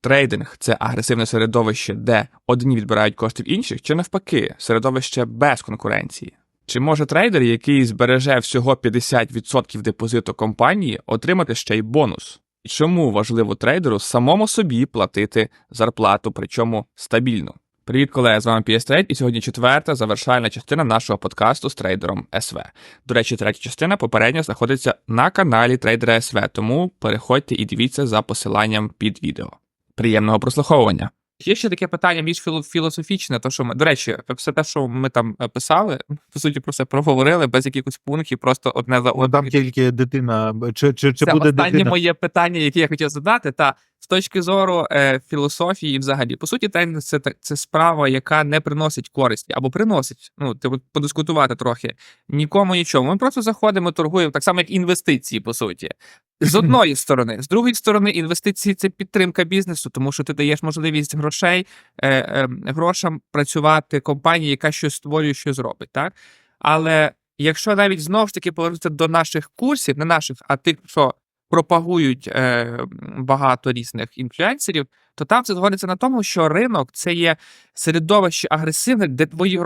Трейдинг це агресивне середовище, де одні відбирають кошти в інших, чи навпаки, середовище без конкуренції. Чи може трейдер, який збереже всього 50% депозиту компанії, отримати ще й бонус? І чому важливо трейдеру самому собі платити зарплату, причому стабільно? Привіт, колеги, з вами PS і сьогодні четверта завершальна частина нашого подкасту з трейдером СВ. До речі, третя частина попередньо знаходиться на каналі Трейдера СВ, тому переходьте і дивіться за посиланням під відео. Приємного прослуховування. Є ще таке питання більш філо- філософічне, то що ми, до речі, все те, що ми там е, писали, по суті, про це проговорили без якихось пунктів, просто одне за Ну, одним. там тільки дитина, чи, чи, чи Це буде останнє дитина? моє питання, яке я хотів задати. Та з точки зору е, філософії, взагалі, по суті, тренінг це, та- це справа, яка не приносить користі або приносить. Ну, типу, подискутувати трохи. Нікому нічого. Ми просто заходимо, торгуємо, так само, як інвестиції, по суті. З одної сторони, з другої сторони, інвестиції це підтримка бізнесу, тому що ти даєш можливість грошей, е, е, грошам працювати компанії, яка щось створює, щось робить. Так? Але якщо навіть знову ж таки повернутися до наших курсів, не наших, а тих, що пропагують е, багато різних інфлюенсерів, то там це згодиться на тому, що ринок це є середовище агресивне, де твої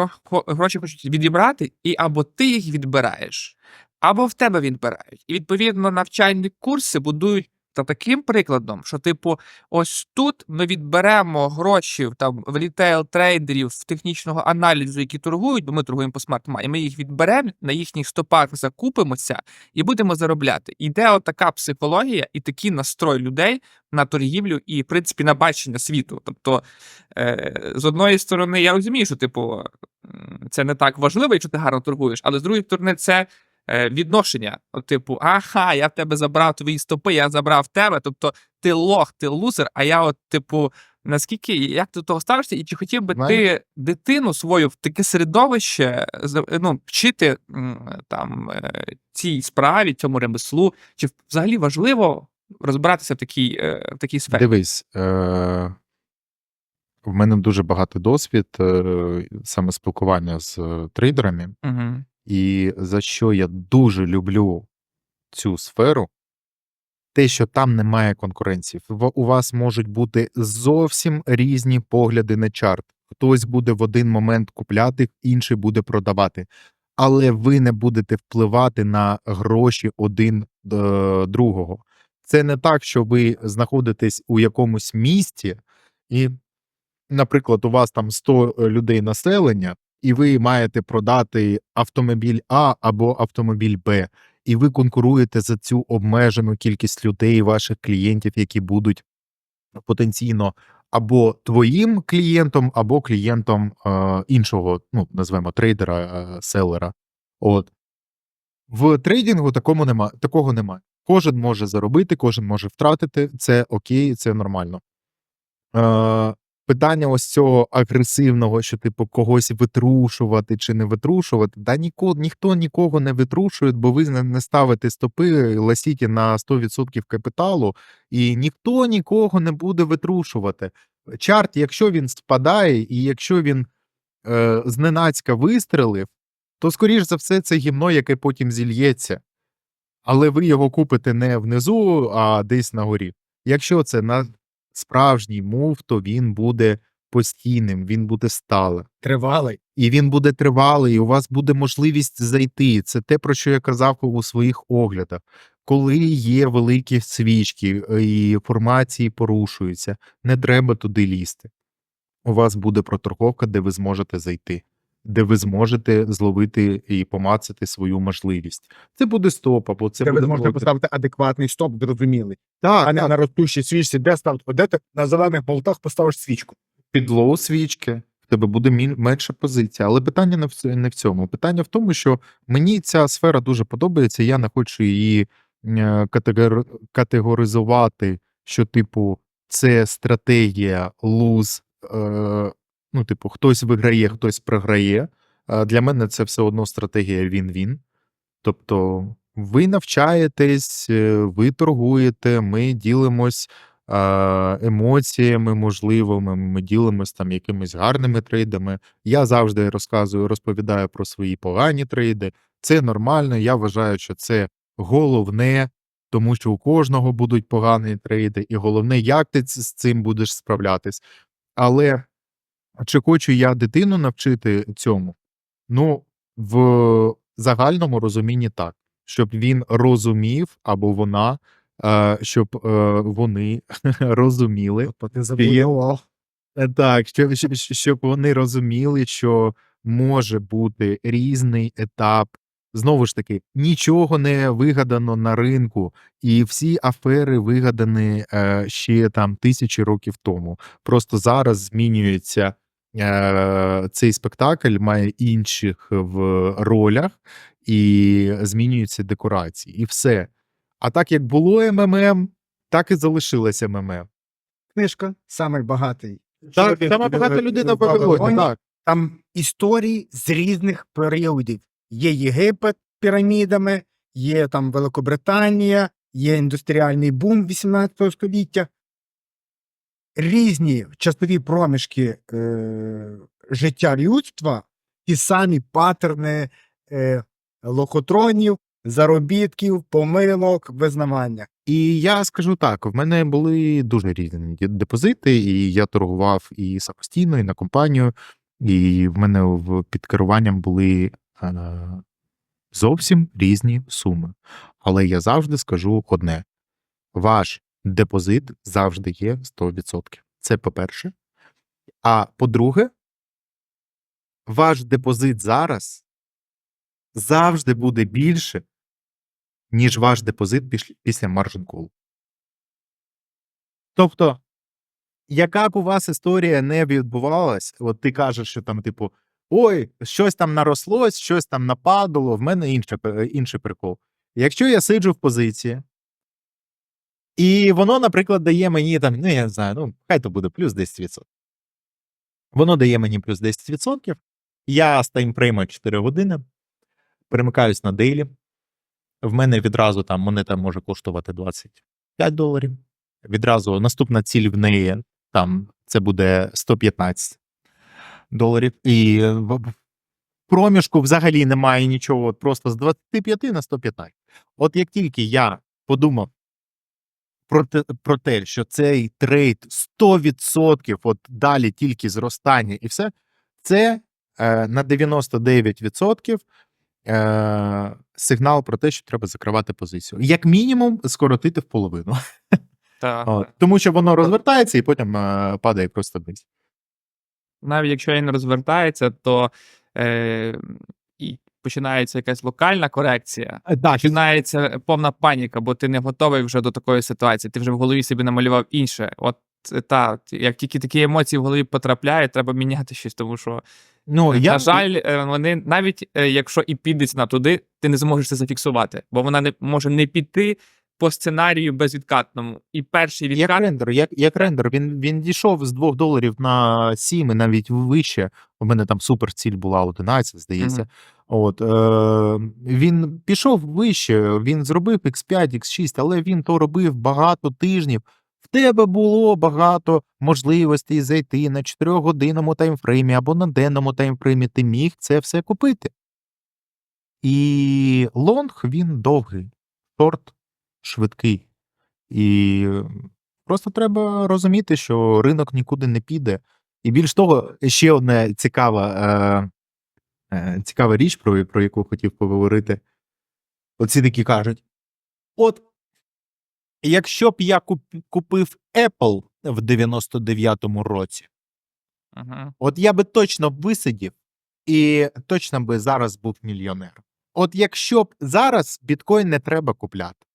гроші хочуть відібрати, і або ти їх відбираєш, або в тебе відбирають. І відповідно навчальні курси будують та таким прикладом, що, типу, ось тут ми відберемо гроші там в рітейл трейдерів в технічного аналізу, які торгують, бо ми торгуємо по смарт-мані, Ми їх відберемо на їхніх стопах, закупимося і будемо заробляти. Іде отака психологія і такий настрой людей на торгівлю і, в принципі, на бачення світу. Тобто, е, з одної сторони, я розумію, що типу це не так важливо, якщо ти гарно торгуєш, але з другої сторони, це. Е, Відношення, типу, ага, я в тебе забрав твої стопи, я забрав тебе. Тобто ти лох, ти лузер, а я, от, типу, наскільки як ти до того ставишся, і чи хотів би Знаєш- ти дитину свою в таке середовище ну, вчити там е, цій справі, цьому ремеслу, чи взагалі важливо розбиратися в такій, е, в такій сфері? Дивись, е, в мене дуже багатий досвід саме спілкування з трейдерами, Угу. І за що я дуже люблю цю сферу, те, що там немає конкуренції. У вас можуть бути зовсім різні погляди на чарт. Хтось буде в один момент купляти, інший буде продавати. Але ви не будете впливати на гроші один е, другого. Це не так, що ви знаходитесь у якомусь місті, і, наприклад, у вас там 100 людей населення, і ви маєте продати автомобіль А або автомобіль Б, і ви конкуруєте за цю обмежену кількість людей, ваших клієнтів, які будуть потенційно або твоїм клієнтом, або клієнтом е, іншого, ну, назвемо трейдера, е, селера. От. В трейдингу такому нема, такого немає. Кожен може заробити, кожен може втратити. Це окей, це нормально. Е, питання ось цього агресивного, що типу когось витрушувати чи не витрушувати, да ніко, ніхто нікого не витрушує, бо ви не ставите стопи ласіті на 100% капіталу, і ніхто нікого не буде витрушувати. Чарт, якщо він спадає, і якщо він е, зненацька вистрелив, то скоріш за все це гімно, яке потім зільється. Але ви його купите не внизу, а десь на горі. Якщо це на справжній мув, то він буде постійним, він буде сталим. Тривалий. І він буде тривалий, і у вас буде можливість зайти. Це те, про що я казав у своїх оглядах. Коли є великі свічки е, і формації порушуються, не треба туди лізти. У вас буде проторговка, де ви зможете зайти, де ви зможете зловити і помацати свою можливість. Це буде стоп, або це Де ви зможете блок. поставити адекватний стоп, зрозумілий. Так, А не так. на ростущій свічці, де ставити, де ти на зелених болтах поставиш свічку. під лоу свічки, в тебе буде менша позиція. Але питання не в, не в цьому. Питання в тому, що мені ця сфера дуже подобається, я не хочу її е, категор... категоризувати, що, типу, це стратегія луз. Е... Ну, типу, хтось виграє, хтось програє. Для мене це все одно стратегія він-він. Тобто, ви навчаєтесь, е, ви торгуєте, ми ділимось емоціями можливими, ми ділимось там якимись гарними трейдами. Я завжди розказую, розповідаю про свої погані трейди. Це нормально. Я вважаю, що це головне тому що у кожного будуть погані трейди, і головне, як ти з цим будеш справлятись. Але чи хочу я дитину навчити цьому? Ну, в загальному розумінні так, щоб він розумів або вона, е, щоб е, вони розуміли, Тобто. Е, Так, щоб, щоб, щоб вони розуміли, що може бути різний етап. Знову ж таки, нічого не вигадано на ринку, і всі афери вигадані е, ще там тисячі років тому. Просто зараз змінюється цей спектакль, має інших в ролях, і змінюються декорації, і все. А так як було МММ, так і залишилося МММ. Книжка «Самий багатий». Так, сама багата людина в Вавилоні. так. Там історії з різних періодів. Є Єгипет пірамідами, є там Великобританія, є індустріальний бум 18 століття. Різні часові проміжки е, життя людства, ті самі паттерни е, лохотронів, заробітків, помилок, визнавання. І я скажу так: в мене були дуже різні депозити, і я торгував і самостійно, і на компанію, і в мене під керуванням були е, зовсім різні суми. Але я завжди скажу одне: ваш депозит завжди є 100%. Це по-перше. А по-друге, ваш депозит зараз завжди буде більше, ніж ваш депозит після margin call. Тобто, яка б у вас історія не відбувалась, от ти кажеш, що там, типу, ой, щось там нарослось, щось там нападало, в мене інше, інший прикол. Якщо я сиджу в позиції, і воно, наприклад, дає мені там, ну я не знаю, ну хай то буде плюс 10%. Воно дає мені плюс 10%. Я з таймфрейму 4 години, перемикаюсь на дейлі. В мене відразу там монета може коштувати 25 доларів. Відразу наступна ціль в неї там це буде 115 доларів. І в проміжку взагалі немає нічого, просто з 25 на 115. От як тільки я подумав про те, про те, що цей трейд 100%, от далі тільки зростання і все, це е, на 99% е, сигнал про те, що треба закривати позицію. Як мінімум, скоротити в половину. Так. От, тому що воно розвертається і потім е, падає просто вниз. навіть якщо він розвертається, то е, починається якась локальна корекція. Е, Так, Починається повна паніка, бо ти не готовий вже до такої ситуації. Ти вже в голові собі намалював інше. От е, та, як тільки такі емоції в голові потрапляють, треба міняти щось, тому що, ну, я, на жаль, е, вони навіть е, якщо і піде ціна туди, ти не зможеш це зафіксувати, бо вона не може не піти по сценарію безвідкатному. І перший як рендер, як, як рендер, він, він дійшов з 2 доларів на 7 і навіть вище. У мене там супер ціль була 11, здається. Мгм. От, е, він пішов вище, він зробив X5, X6, але він то робив багато тижнів. В тебе було багато можливостей зайти на 4-годинному таймфреймі або на денному таймфреймі. Ти міг це все купити. І лонг він довгий, шорт швидкий. І просто треба розуміти, що ринок нікуди не піде. І більш того, ще одна цікава, е, цікава річ, про, про яку хотів поговорити. Оці такі кажуть: от, якщо б я купив Apple в 99-му році, Ага. От я би точно висидів і точно би зараз був мільйонером. От якщо б зараз біткоін не треба купляти.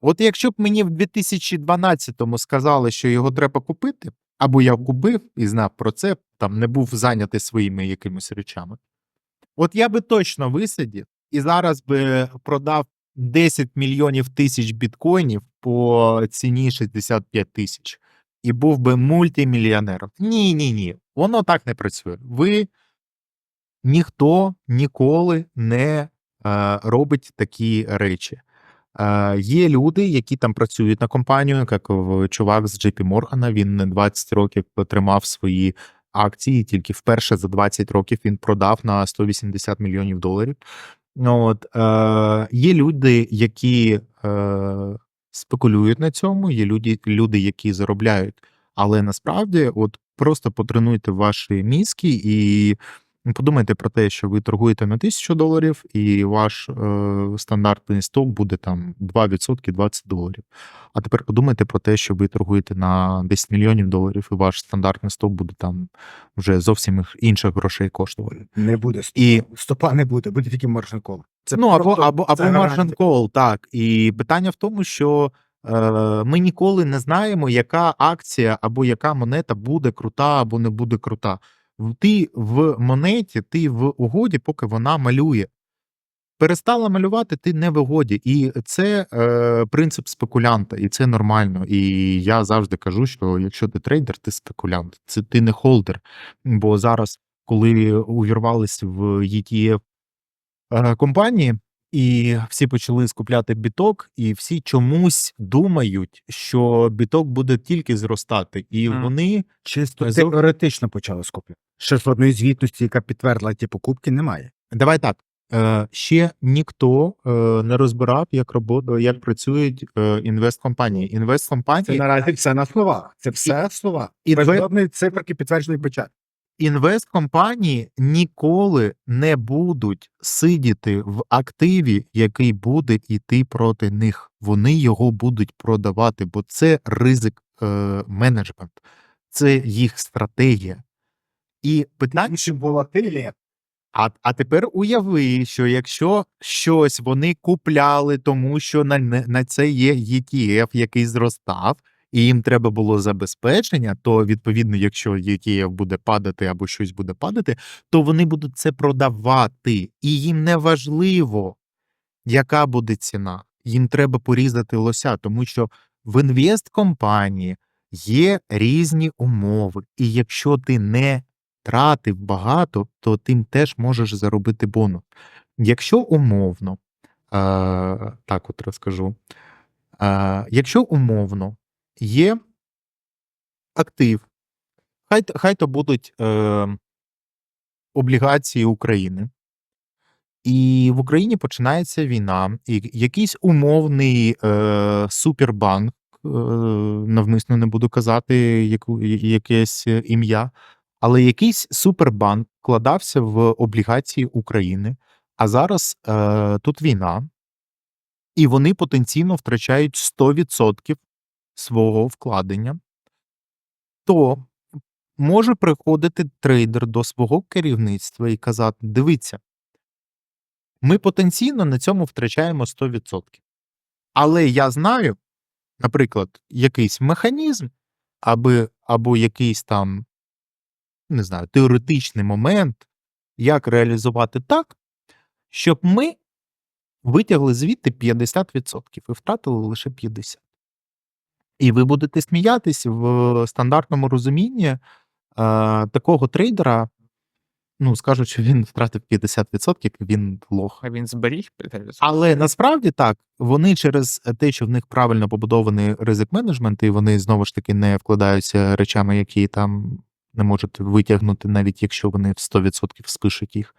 От якщо б мені в 2012-му сказали, що його треба купити, або я купив і знав про це, там не був зайнятий своїми якимись речами. От я би точно висидів і зараз би продав 10 мільйонів тисяч біткоїнів по ціні 65 тисяч і був би мультимільйонером. Ні, ні, ні. Воно так не працює. Ви ніхто ніколи не е, робить такі речі. Е, є люди, які там працюють на компанію, як чувак з JP Morgan, він не 20 років тримав свої акції, тільки вперше за 20 років він продав на 180 мільйонів доларів. Ну, От, е, є люди, які е, спекулюють на цьому, є люди, люди, які заробляють. Але насправді, от просто потренуйте ваші мізки і подумайте про те, що ви торгуєте на 1000 доларів, і ваш е, стандартний сток буде там 2% 20 доларів. А тепер подумайте про те, що ви торгуєте на 10 мільйонів доларів, і ваш стандартний сток буде там вже зовсім інших грошей коштувати. Не буде стопа. І стопа не буде, буде тільки маржин кол. Це ну, або, просто- або, або margin гарантія. так. І питання в тому, що е, ми ніколи не знаємо, яка акція або яка монета буде крута або не буде крута. Ти в монеті, ти в угоді, поки вона малює. Перестала малювати, ти не в угоді. І це е, принцип спекулянта, і це нормально. І я завжди кажу, що якщо ти трейдер, ти спекулянт, це ти не холдер. Бо зараз, коли увірвались в ETF е, компанії, і всі почали скупляти біток, і всі чомусь думають, що біток буде тільки зростати, і Мгм. вони Чисто теоретично почали скупляти. Ще жодної звітності, яка підтвердила ті покупки, немає. давай так. Е, ще ніхто е, не розбирав, як робо- як працюють е, інвесткомпанії. Це Інвесткомпанії, наразі все на словах. Це все слова. і Без жодної циферки підтвердженої початку. Інвесткомпанії ніколи не будуть сидіти в активі, який буде йти проти них. Вони його будуть продавати, бо це ризик е, менеджмент, це їх стратегія. І питання, волатилі. а, а тепер уяви, що якщо щось вони купляли, тому що на, на це є ETF, який зростав, і їм треба було забезпечення, то відповідно, якщо ETF буде падати або щось буде падати, то вони будуть це продавати. І їм не важливо, яка буде ціна. Їм треба порізати лося, тому що в інвесткомпанії є різні умови. І якщо ти не тратив багато, то тим теж можеш заробити бонус. Якщо умовно, е, так от розкажу, е, якщо умовно є актив, хай, хай то будуть е, облігації України, і в Україні починається війна, і якийсь умовний е, супербанк, е, навмисно не буду казати яку, якесь ім'я, але якийсь супербанк вкладався в облігації України, а зараз е, тут війна, і вони потенційно втрачають 100% свого вкладення, то може приходити трейдер до свого керівництва і казати: дивіться, ми потенційно на цьому втрачаємо 100%. Але я знаю, наприклад, якийсь механізм, аби, або якийсь там, не знаю, теоретичний момент, як реалізувати так, щоб ми витягли звідти 50% і втратили лише 50%. І ви будете сміятись в стандартному розумінні е, такого трейдера, ну, скажуть, що він втратив 50%, він лох. А він зберіг 50%. Але насправді так, вони через те, що в них правильно побудований ризик менеджмент, і вони знову ж таки не вкладаються речами, які там не можуть витягнути, навіть якщо вони в 100% спишуть їх,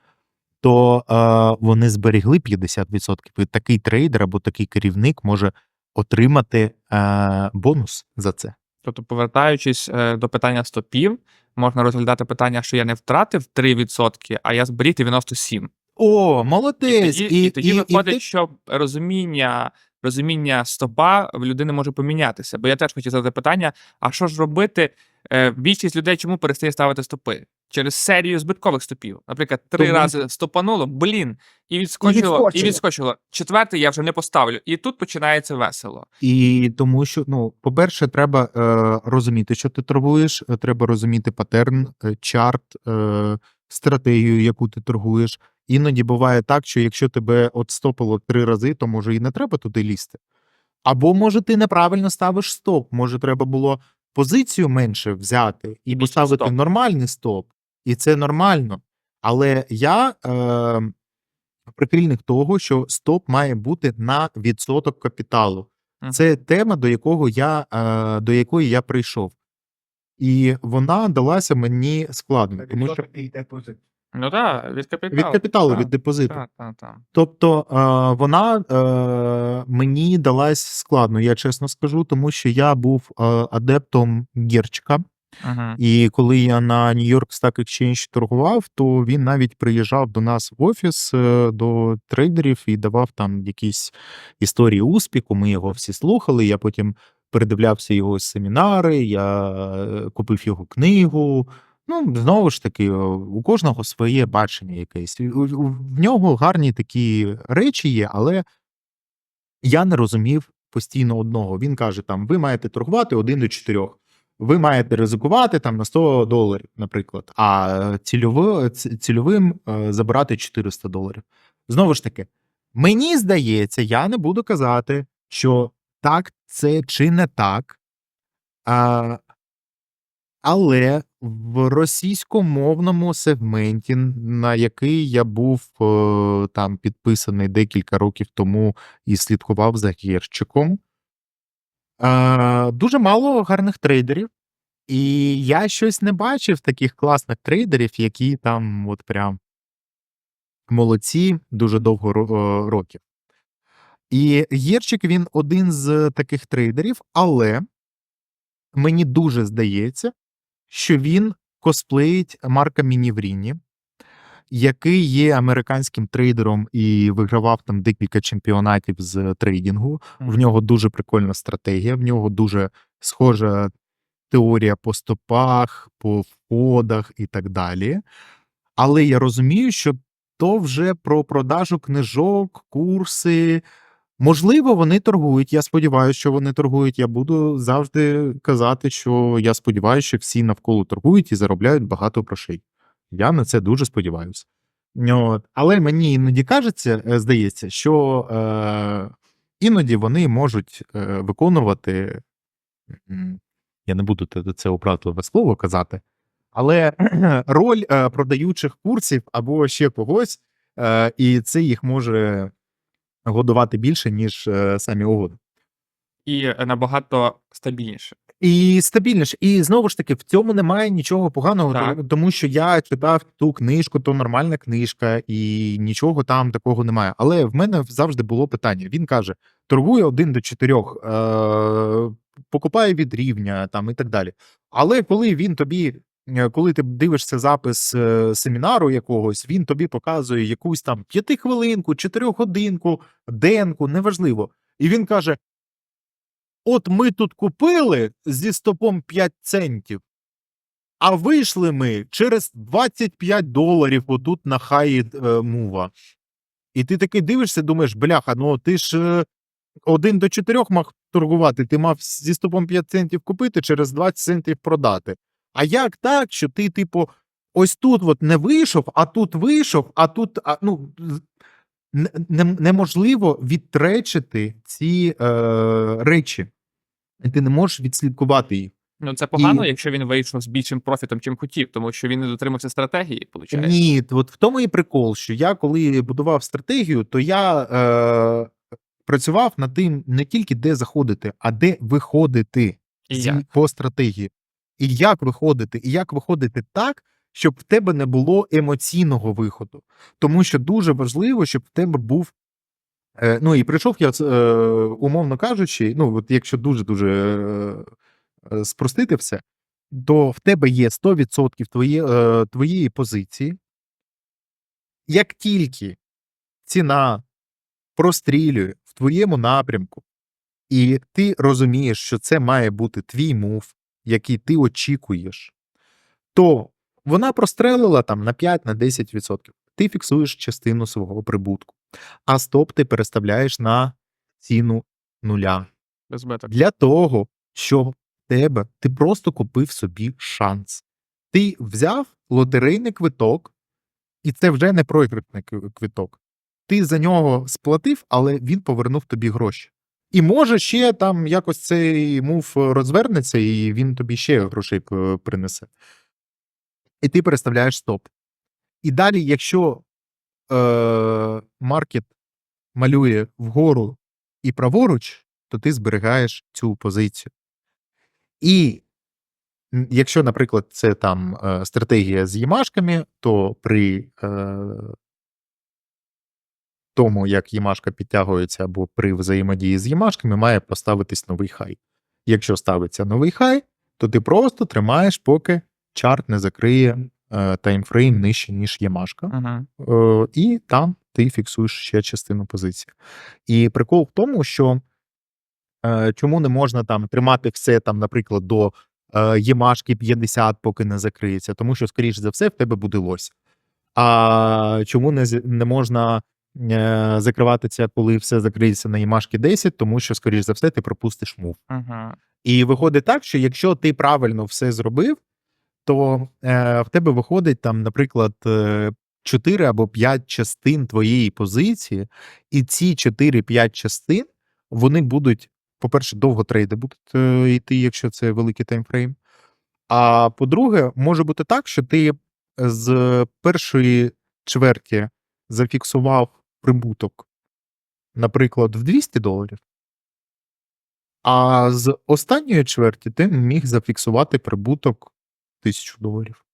то е, вони зберегли 50%. І такий трейдер або такий керівник може отримати е, бонус за це. Тобто, повертаючись е, до питання стопів, можна розглядати питання, що я не втратив 3%, а я зберіг 97%. О, І молодець! тоді, і, тоді виходить, ти- що розуміння, розуміння стопа в людини може помінятися. Бо я теж хотів задати питання: а що ж робити? Е, більшість людей чому перестає ставити стопи? Через серію збиткових стопів. Наприклад, три Тому- рази стопануло, блін, і відскочило, і відскочило. відскочило. Четвертий я вже не поставлю. І тут починається весело. І тому що, ну, по-перше, треба е, розуміти, що ти торгуєш, е, треба розуміти патерн, е, чарт, е, стратегію, яку ти торгуєш. Іноді буває так, що якщо тебе от стопило три рази, то може і не треба туди лізти. Або може ти неправильно ставиш стоп. Може, треба було позицію менше взяти і поставити стоп. нормальний стоп. І це нормально. Але я е, прихильник того, що стоп має бути на відсоток капіталу. Це тема, до якого я е, до якої я прийшов. І вона далася мені складно, тому що Ну так, від капіталу. від капіталу, Так, від депозиту. Так, так, так. Тобто е, вона е, мені далась складно, я чесно скажу, тому що я був е, адептом Герчика. Угу. І коли я на York Stock Exchange торгував, то він навіть приїжджав до нас в офіс е, до трейдерів і давав там якісь історії успіху. Ми його всі слухали. Я потім передивлявся його семінари, я е, купив його книгу. Ну, знову ж таки, у кожного своє бачення якесь. В нього гарні такі речі є, але я не розумів постійно одного. Він каже: там, ви маєте торгувати один до чотирьох. Ви маєте ризикувати там на 100 доларів, наприклад, а цільово, цільовим е, забирати 400 доларів. Знову ж таки, мені здається, я не буду казати, що так це чи не так. А, але в російськомовному сегменті, на який я був е, там підписаний декілька років тому і слідкував за гірчиком, е, дуже мало гарних трейдерів. І я щось не бачив таких класних трейдерів, які там от прям молодці дуже довго е, років. І Єрчик він один з таких трейдерів, але мені дуже здається, що він косплеїть Марка Мінівріні, який є американським трейдером і вигравав там декілька чемпіонатів з трейдингу. В нього дуже прикольна стратегія, в нього дуже схожа теорія по стопах, по входах і так далі. Але я розумію, що то вже про продажу книжок, курси. Можливо, вони торгують. Я сподіваюся, що вони торгують. Я буду завжди казати, що я сподіваюся, що всі навколо торгують і заробляють багато грошей. Я на це дуже сподіваюся. От. Але мені іноді кажеться, е, здається, що е, іноді вони можуть е, виконувати. Я не буду це обратливе слово казати, але роль е, продаючих курсів або ще когось, е, і це їх може годувати більше, ніж е, самі угоди. І е, набагато стабільніше. І стабільніше. І знову ж таки, в цьому немає нічого поганого, Так. тому що я читав ту книжку, то нормальна книжка, і нічого там такого немає. Але в мене завжди було питання. Він каже: торгує один до чотирьох, е- покупає від рівня там і так далі. Але коли він тобі. е, Коли ти дивишся запис е, семінару якогось, він тобі показує якусь там п'ятихвилинку, чотирьохгодинку, денку, неважливо. І він каже: От ми тут купили зі стопом 5 центів, а вийшли ми через 25 доларів отут на хаї е, мува. І ти такий дивишся, думаєш, бляха, ну ти ж е, один до чотирьох мав торгувати, ти мав зі стопом 5 центів купити, через 20 центів продати. А як так, що ти, типу, ось тут от не вийшов, а тут вийшов, а тут. А, ну, неможливо відтречити ці е, речі. І ти не можеш відслідкувати їх. Ну це погано, І- якщо він вийшов з більшим профітом, чим хотів, тому що він не дотримався стратегії, виходить. Ні, от в тому і прикол, що я коли будував стратегію, то я е, працював над тим не тільки де заходити, а де виходити І з- як? по стратегії. І як виходити, і як виходити так, щоб в тебе не було емоційного виходу. Тому що дуже важливо, щоб в тебе був. Е, ну і прийшов я, е, умовно кажучи, ну, от якщо дуже-дуже е, спростити все, то в тебе є 100% твоє, е, твоєї позиції. Як тільки ціна прострілює в твоєму напрямку, і ти розумієш, що це має бути твій мув, який ти очікуєш, то вона прострелила там на 5-10%. Ти фіксуєш частину свого прибутку, а стоп ти переставляєш на ціну нуля. Без збиток. Для того, щоб тебе ти просто купив собі шанс. Ти взяв лотерейний квиток, і це вже не програшний квиток. Ти за нього сплатив, але він повернув тобі гроші. І може ще там якось цей мув розвернеться, і він тобі ще грошей принесе. І ти переставляєш стоп. І далі, якщо е, маркет малює вгору і праворуч, то ти зберігаєш цю позицію. І якщо, наприклад, це там е, стратегія з Ємашками, то при е, тому, як Ємашка підтягується або при взаємодії з Ємашками, має поставитись новий хай. Якщо ставиться новий хай, то ти просто тримаєш, поки чарт не закриє таймфрейм нижче, ніж. Угу. Е, і там ти фіксуєш ще частину позиції. І прикол в тому, що е, чому не можна там тримати все, там, наприклад, до е, Ємашки 50, поки не закриється, тому що, скоріш за все, в тебе буде лось. А чому не, не можна е, закривати це, коли все закриється на Ємашки 10, тому що, скоріш за все, ти пропустиш мув. Угу. І виходить так, що якщо ти правильно все зробив, то е, в тебе виходить там, наприклад, е, 4 або 5 частин твоєї позиції, і ці 4-5 частин вони будуть, по-перше, довго трейди будуть е, йти, якщо це великий таймфрейм. А по-друге, може бути так, що ти з першої чверті зафіксував прибуток, наприклад, в 200 доларів. А з останньої чверті ти міг зафіксувати прибуток 1000 доларів.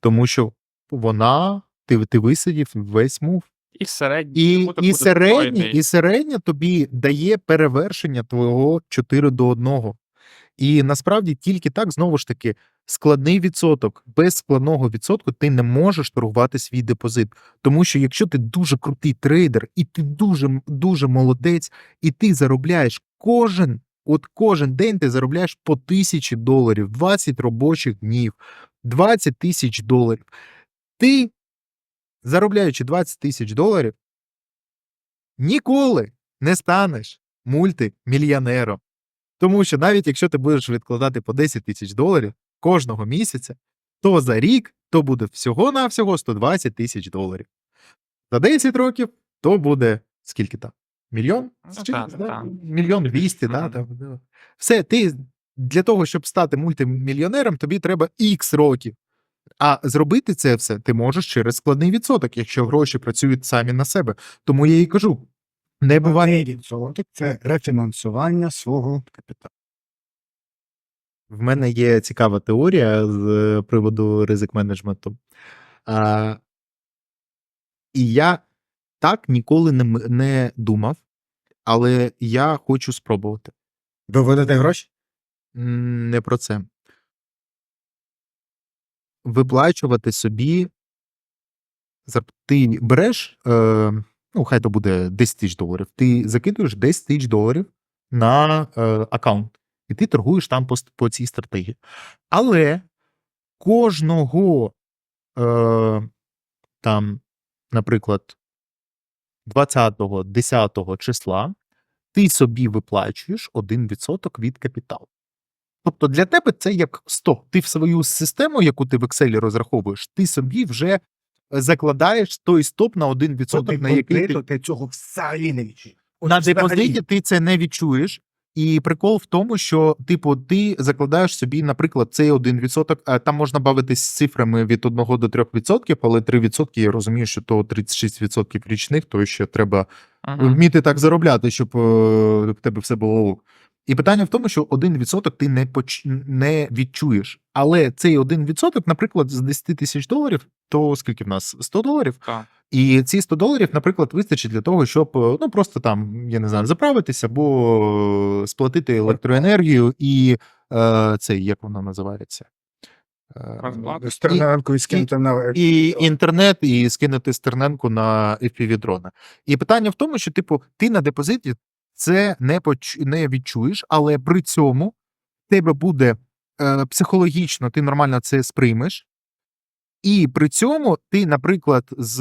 Тому що вона, ти, ти висидів весь мув. І середній. І, і, буде середнє, і середнє тобі дає перевершення твого 4 до 1. І насправді тільки так, знову ж таки, складний відсоток, без складного відсотку ти не можеш торгувати свій депозит. Тому що якщо ти дуже крутий трейдер, і ти дуже, дуже молодець, і ти заробляєш кожен, от кожен день ти заробляєш по тисячі доларів, 20 робочих днів, 20 тисяч доларів. Ти, заробляючи 20 тисяч доларів, ніколи не станеш мультимільйонером. Тому що навіть якщо ти будеш відкладати по 10 тисяч доларів кожного місяця, то за рік то буде всього-навсього 120 тисяч доларів. За 10 років то буде скільки там? Мільйон? Ну, Чи- да. Мільйон двісті, да, Мгм. там, да. Все, ти для того, щоб стати мультимільйонером, тобі треба X років. А зробити це все ти можеш через складний відсоток, якщо гроші працюють самі на себе. Тому я і кажу: не буває. Відсоток це рефінансування свого капіталу. В мене є цікава теорія з е, приводу ризик менеджменту. А, і я так ніколи не, не думав, але я хочу спробувати. Виводити гроші? Не про це. Виплачувати собі. Ти береш, е, ну, хай то буде 10 тисяч доларів. Ти закидуєш 10 тисяч доларів на е, аккаунт, і ти торгуєш там по, по цій стратегії. Але кожного е, там, наприклад, 20-го, 10-го числа ти собі виплачуєш 1% від капіталу. Тобто для тебе це як 100. Ти в свою систему, яку ти в Excel розраховуєш, ти собі вже закладаєш той стоп на 1%, на який ти ти цього взагалі не відчуєш. на депозиті ти це не відчуєш. І прикол в тому, що типу ти закладаєш собі, наприклад, цей 1%, там можна бавитись з цифрами від 1 до 3%, але 3% я розумію, що то 36% річних, то ще треба Мгм. вміти так заробляти, щоб е, в тебе все було. І питання в тому, що 1% ти не поч... не відчуєш. Але цей 1%, наприклад, з 10 тисяч доларів, то скільки в нас? 100 доларів? Так. І ці 100 доларів, наприклад, вистачить для того, щоб е, ну просто там, я не знаю, заправитися або сплатити електроенергію і е, цей, як воно називається? Е, Розплата. І скинути на і інтернет, і скинути стерненку на FPV-дрона. І питання в тому, що, типу, ти на депозиті це не поч... не відчуєш, але при цьому в тебе буде е, психологічно, ти нормально це сприймеш. І при цьому ти, наприклад, з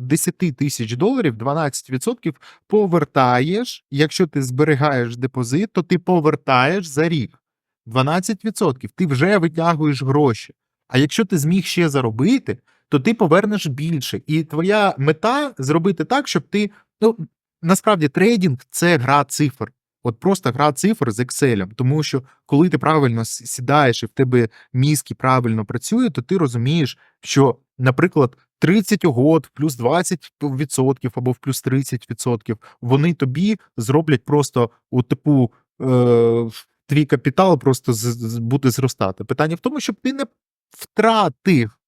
10 тисяч доларів 12% повертаєш. Якщо ти зберігаєш депозит, то ти повертаєш за рік 12%. Ти вже витягуєш гроші. А якщо ти зміг ще заробити, то ти повернеш більше. І твоя мета зробити так, щоб ти. Ну, насправді трейдинг це гра цифр. От просто гра цифр з Excel. Тому що коли ти правильно сідаєш і в тебе мізки правильно працює, то ти розумієш, що, наприклад, 30 угод плюс 20% або в плюс 30%, вони тобі зроблять просто у типу. Е, твій капітал просто буде зростати. Питання в тому, щоб ти не втратив,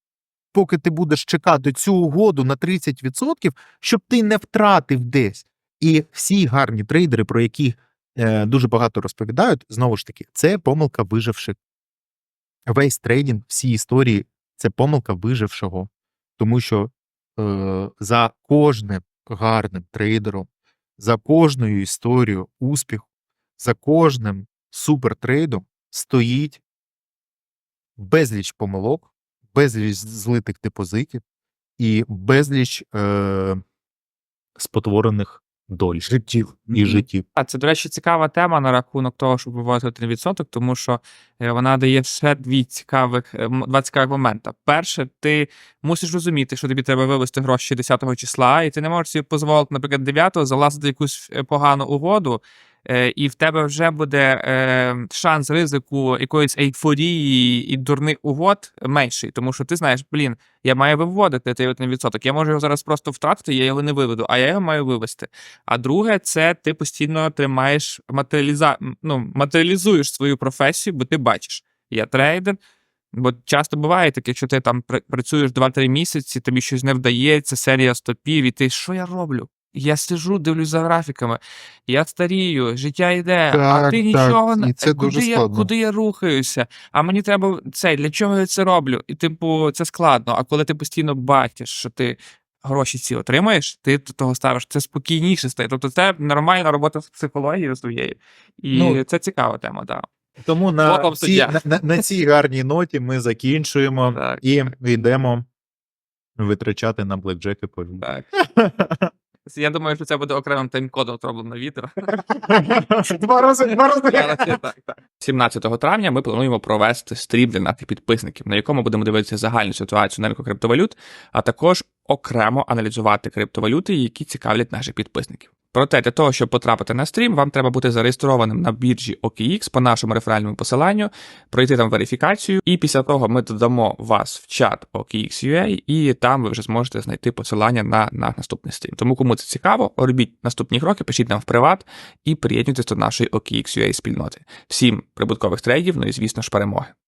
поки ти будеш чекати цю угоду на 30%, щоб ти не втратив десь. І всі гарні трейдери, про які дуже багато розповідають, знову ж таки, це помилка виживших. Весь трейдинг, всі історії це помилка вижившого. Тому що е, за кожним гарним трейдером, за кожною історією успіху, за кожним супертрейдом стоїть безліч помилок, безліч злитих депозитів і безліч е, спотворених доль Життів. і життів. А це, до речі, цікава тема на рахунок того, щоб вивозити 1%, тому що е, вона дає ще дві цікавих, е, два цікавих момента. Перше, ти мусиш розуміти, що тобі треба вивести гроші 10 числа, і ти не можеш собі дозволити, наприклад, 9 залазити якусь е, погану угоду, і в тебе вже буде е, шанс ризику якоїсь ейфорії і дурних угод менший, тому що ти знаєш, блін, я маю виводити цей 1%. Я можу його зараз просто втратити, я його не виведу, а я його маю вивести. А друге, це ти постійно тримаєш матеріаліза... ну, матеріалізуєш свою професію, бо ти бачиш, я трейдер. Бо часто буває таке, якщо ти там працюєш 2-3 місяці, тобі щось не вдається, серія стопів, і ти що я роблю? Я сижу, дивлюсь за графіками, я старію, життя йде, а ти так, нічого не це куди дуже я, куди я рухаюся? А мені треба цей, для чого я це роблю? І типу, це складно. А коли ти постійно бачиш, що ти гроші ці отримаєш, ти до того ставиш, це спокійніше стає. Тобто це нормальна робота з психологією своєю. І Ну, це цікава тема, так. Тому на, цій, на, на, на цій гарній ноті ми закінчуємо Так. і йдемо витрачати на блекджеки по Так. Я думаю, що це буде окремим тайм-кодом зроблено відео. Два рази, два рази. Так, так. 17 травня ми плануємо провести стрім для наших підписників, на якому будемо дивитися загальну ситуацію на ринку криптовалют, а також окремо аналізувати криптовалюти, які цікавлять наших підписників. Проте для того, щоб потрапити на стрім, вам треба бути зареєстрованим на біржі OKX по нашому реферальному посиланню, пройти там верифікацію, і після того ми додамо вас в чат OKX.ua, і там ви вже зможете знайти посилання на наш наступний стрім. Тому кому це цікаво, робіть наступні кроки, пишіть нам в приват і приєднуйтесь до нашої OKX.ua спільноти. Всім прибуткових трейдів, ну і звісно ж перемоги.